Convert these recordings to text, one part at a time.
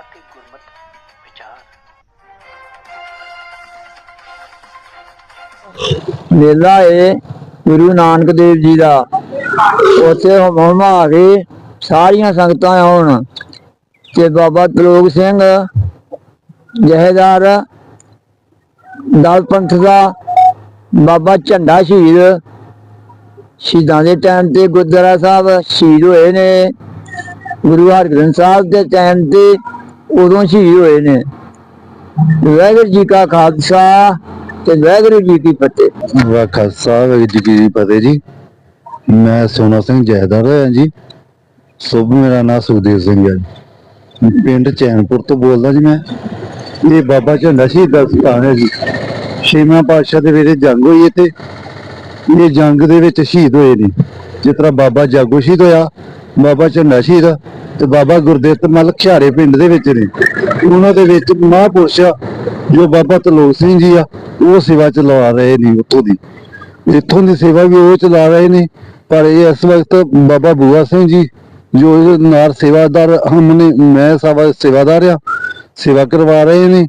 ਅਤੇ ਗੁਰਮਤ ਵਿਚਾਰ। ਮੇਲਾ ਏ ਗੁਰੂ ਨਾਨਕ ਦੇਵ ਜੀ ਦਾ। ਉੱਥੇ ਹੁਣ ਆ ਕੇ ਸਾਰੀਆਂ ਸੰਗਤਾਂ ਆਉਣ ਤੇ ਬਾਬਾ ਤਲੋਕ ਸਿੰਘ, ਜਹੇਦਾਰ, ਦਲ ਪੰਥ ਦਾ, ਬਾਬਾ ਝੰਡਾ ਸ਼ਹੀਦ, ਸ਼ਹੀਦਾਂ ਦੇ ਟਾਈਮ ਤੇ ਗੁਰਦੁਆਰਾ ਸਾਹਿਬ ਸ਼ਹੀਦ ਹੋਏ ਨੇ। ਗੁਰੂ ਹਰਗੋਬਿੰਦ ਸਾਹਿਬ ਦੇ ਟਾਈਮ ਤੇ ਉਦੋਂ ਸ਼ਹੀਦ ਹੋਏ ਨੇ। ਵਾਹਿਗੁਰੂ ਜੀ ਕਾ ਖਾਲਸਾ ਤੇ ਵਾਹਿਗੁਰੂ ਜੀ ਕੀ ਫਤਿਹ। ਵਾਹ ਖਾਲਸਾ, ਵਾਹਿਗੁਰੂ ਜੀ ਕੀ ਫਤਿਹ ਜੀ। ਮੈਂ ਸੋਨਾ ਸਿੰਘ ਜੈਦਾਰ ਹਾਂ ਜੀ। ਸੁਭ ਮੇਰਾ ਨਾਮ ਸੁਖਦੇਵ ਸਿੰਘ ਹੈ ਪਿੰਡ ਚੈਨਪੁਰ ਤੋਂ ਬੋਲਦਾ ਜੀ ਮੈਂ। ਇਹ ਬਾਬਾ ਝੰਡਾ ਸ਼ਹੀਦ ਦਾ ਸਥਾਨ ਹੈ ਜੀ। ਛੇਵਾਂ ਪਾਤਸ਼ਾਹ ਦੇ ਵੇਲੇ ਜੰਗ ਹੋਈ ਇੱਥੇ। ਇਹ ਜੰਗ ਦੇ ਵਿੱਚ ਸ਼ਹੀਦ ਹੋਏ ਨੇ। ਜਿਸ ਤਰ੍ਹਾਂ ਬਾਬਾ ਜਾਗੋ ਸ਼ਹੀਦ ਹੋਇਆ ਬਾਬਾ ਝੰਡਾ ਸ਼ਹੀਦ ਤੇ ਬਾਬਾ ਗੁਰਦੇਵ ਮਲ ਖਿਆਰੇ ਪਿੰਡ ਦੇ ਵਿੱਚ ਨੇ। ਉਹਨਾਂ ਦੇ ਵਿੱਚ ਮਹਾਂਪੁਰਸ਼ ਆ, ਜੋ ਬਾਬਾ ਤਲੋਕ ਸਿੰਘ ਜੀ ਆ ਉਹ ਸੇਵਾ ਚਲਾ ਰਹੇ ਨੇ ਉੱਥੋਂ ਦੀ। ਇੱਥੋਂ ਦੀ ਸੇਵਾ ਵੀ ਉਹ ਚਲਾ ਰਹੇ ਨੇ ਪਰ ਇਹ ਇਸ ਵਕਤ ਬਾਬਾ ਬੂਆ ਸਿੰਘ ਜੀ ਜੋ ਇਹਦੇ ਨਾਲ ਸੇਵਾਦਾਰ ਹਮਨੇ ਮੈਂ ਸੇਵਾ ਸੇਵਾਦਾਰ ਆ ਸੇਵਾ ਕਰਵਾ ਰਹੇ ਨੇ।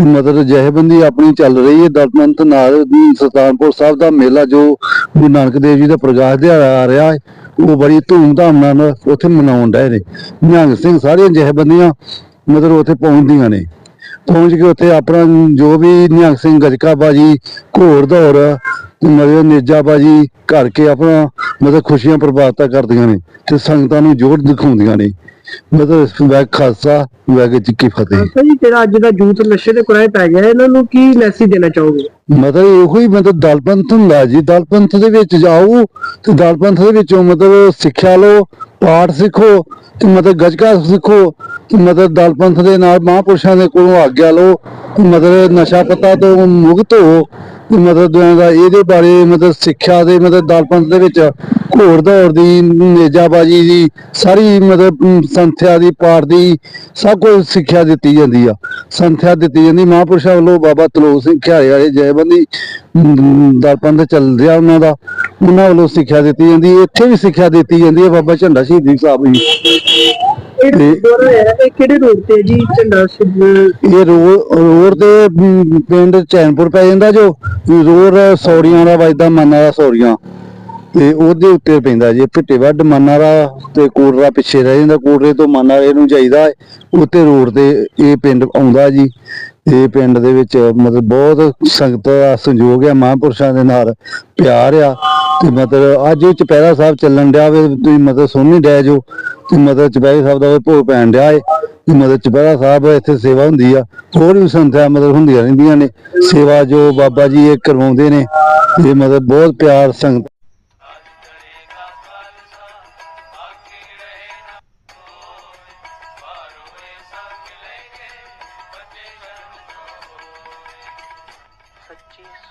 ਮਤਲਬ ਜਹੇਬੰਦੀ ਆਪਣੀ ਚੱਲ ਰਹੀ ਹੈ ਦਲਮੰਤ ਨਾਲ ਸੁਲਤਾਨਪੁਰ ਸਾਹਿਬ ਦਾ ਮੇਲਾ ਜੋ ਗੁਰੂ ਨਾਨਕ ਦੇਵ ਜੀ ਦਾ ਪ੍ਰਕਾਸ਼ ਦਿਹਾੜਾ ਆ ਰਿਹਾ ਹੈ ਉਹ ਬੜੀ ਧੂਮ ਧਾਮ ਨਾਲ ਉੱਥੇ ਮਨਾਉਣ ਡਏ ਨੇ। ਨਿਹੰਗ ਸਿੰਘ ਸਾਰੀਆਂ ਜਥੇਬੰਦੀਆਂ ਮਤਲਬ ਉੱਥੇ ਪਹੁੰਚਦੀਆਂ ਨੇ। ਪਹੁੰਚ ਕੇ ਉੱਥੇ ਆਪਣਾ ਜੋ ਵੀ ਨਿਹੰਗ ਸਿੰਘ ਗਜਕਾ ਬਾਜੀ ਘੋੜ ਦੌੜ ਮਤਲਬ ਨੇਜਾ ਬਾਜੀ ਕਰਕੇ ਆਪਣਾ ਮਤਲਬ ਖੁਸ਼ੀਆਂ ਪ੍ਰਭਾਵਿਤ ਕਰਦੀਆਂ ਨੇ ਤੇ ਸੰਗਤਾਂ ਨੂੰ ਜੋੜ ਦਿਖਾਉਂਦੀਆਂ ਨੇ। ਮਤਲਬ ਵੈ ਖਾਲਸਾ ਵੈਗ ਜੀ ਕੀ ਫਤਿਹ ਸਹੀ ਤੇਰਾ ਅੱਜ ਦਾ ਯੂਥ ਨਸ਼ੇ ਦੇ ਕੁਰਾਏ ਪੈ ਗਿਆ ਇਹਨਾਂ ਨੂੰ ਕੀ ਮੈਸੇਜ ਦੇਣਾ ਚਾਹੋਗੇ? ਮਤਲਬ ਇਹੋ ਹੀ ਮਤਲਬ ਦਲਪੰਥ ਹੁੰਦਾ ਜੀ ਦਲਪੰਥ ਦੇ ਵਿੱਚ ਜਾਓ ਤੇ ਦਲਪੰਥ ਦੇ ਵਿੱਚੋਂ ਮਤਲਬ ਸਿੱਖਿਆ ਲਓ ਪਾਠ ਸਿੱਖੋ ਤੇ ਮਤਲਬ ਗੱਜਕਾ ਸਿੱਖੋ ਤੇ ਮਤਲਬ ਦਲਪੰਥ ਦੇ ਨਾਲ ਮਹਾਂਪੁਰਸ਼ਾਂ ਦੇ ਕੋਲੋਂ ਆਗਿਆ ਲਓ ਤੇ ਨਸ਼ਾ ਪਤਾ ਤੋਂ ਮੁਕਤ ਹੋ ਤੇ ਦਾ ਇਹਦੇ ਬਾਰੇ ਮਤਲਬ ਸਿੱਖਿਆ ਦੇ ਮਤਲਬ ਦਲਪੰਥ ਦੇ ਵਿੱਚ ਘੋੜ ਦੌੜ ਦੀ, ਨੇਜਾਬਾਜੀ ਦੀ, ਸਾਰੀ ਮਤਲਬ ਸੰਥਿਆ ਦੀ, ਪਾਠ ਦੀ ਸਭ ਕੁਝ ਸਿੱਖਿਆ ਦਿੱਤੀ ਜਾਂਦੀ ਆ ਸੰਥਿਆ ਦਿੱਤੀ ਜਾਂਦੀ, ਮਹਾਂਪੁਰਸ਼ਾਂ ਵੱਲੋਂ ਬਾਬਾ ਤਲੋਕ ਸਿੰਘ ਖਿਆਰੇ ਵਾਲੇ ਜੈਬੰਦੀ ਦਲਪੰਥ ਚੱਲ ਰਿਹਾ ਉਹਨਾਂ ਦਾ, ਉਹਨਾਂ ਵੱਲੋਂ ਸਿੱਖਿਆ ਦਿੱਤੀ ਜਾਂਦੀ ਹੈ। ਇੱਥੇ ਵੀ ਸਿੱਖਿਆ ਦਿੱਤੀ ਜਾਂਦੀ ਹੈ ਬਾਬਾ ਝੰਡਾ ਸ਼ਹੀਦੀ ਸਾਹਿਬ ਜੀ ਇਹ ਗੁਰਦੁਆਰਾ ਹੈ ਇਹ ਕਿਹੜੇ ਰੋਡ ਤੇ ਹੈ ਜੀ ਝੰਡਾ ਸਿੱਧ ਇਹ ਰੋ- ਰੋਡ ਤੇ ਅਮ, ਪਿੰਡ ਚੈਨਪੁਰ ਪੈ ਜਾਂਦਾ ਜੋ ਰੋਡ ਸੌੜੀਆਂ ਦਾ ਵੱਜਦਾ ਮਾਨਾ ਦਾ ਸੌੜੀਆਂ ਤੇ ਉਹਦੇ ਉੱਤੇ ਪੈਂਦਾ ਜੀ ਭਿੱਟੇ ਵੱਡ ਮਾਨਾ ਦਾ ਤੇ ਕੋਟਰਾ ਪਿੱਛੇ ਰਹਿ ਜਾਂਦਾ ਕੋਟਰੇ ਤੋਂ ਮਾਨਾ ਰੇ ਨੂੰ ਜਾਈਦਾ ਹੈ। ਉੱਤੇ ਰੋਡ ਤੇ ਇਹ ਪਿੰਡ ਆਉਂਦਾ ਜੀ। ਇਹ ਪਿੰਡ ਦੇ ਵਿੱਚ ਮਤਲਬ ਬਹੁਤ ਸੰਗਤ ਦਾ ਸੰਯੋਗ ਹੈ ਮਹਾਂਪੁਰਸ਼ਾਂ ਦੇ ਨਾਲ ਪਿਆਰ ਆ। ਤੇ ਮਤਲਬ ਅੱਜ ਇਹ ਚੁਪਹਿਰਾ ਸਾਹਿਬ ਚੱਲਣ ਡਿਆ ਵੇ, ਤੁਸੀਂ ਮਤਲਬ ਸੁਣ ਨਹੀਂ ਡਿਆ ਜੋ ਤੇ ਮਤਲਬ ਚੁਪਹਿਰੇ ਸਾਹਿਬ ਦਾ ਭੋਗ ਪੈਣ ਡਿਆ ਏ ਤੇ ਮਤਲਬ ਚੁਪਹਿਰਾ ਸਾਹਿਬ ਇੱਥੇ ਸੇਵਾ ਹੁੰਦੀ ਆ, ਹੋਰ ਵੀ ਸੰਥਿਆ ਮਤਲਬ ਹੁੰਦੀਆਂ ਰਹਿੰਦੀਆਂ ਨੇ, ਸੇਵਾ ਜੋ ਬਾਬਾ ਜੀ ਇਹ ਕਰਵਾਉਂਦੇ ਨੇ ਤੇ ਮਤਲਬ ਬਹੁਤ ਪਿਆਰ ਸੰਗਤ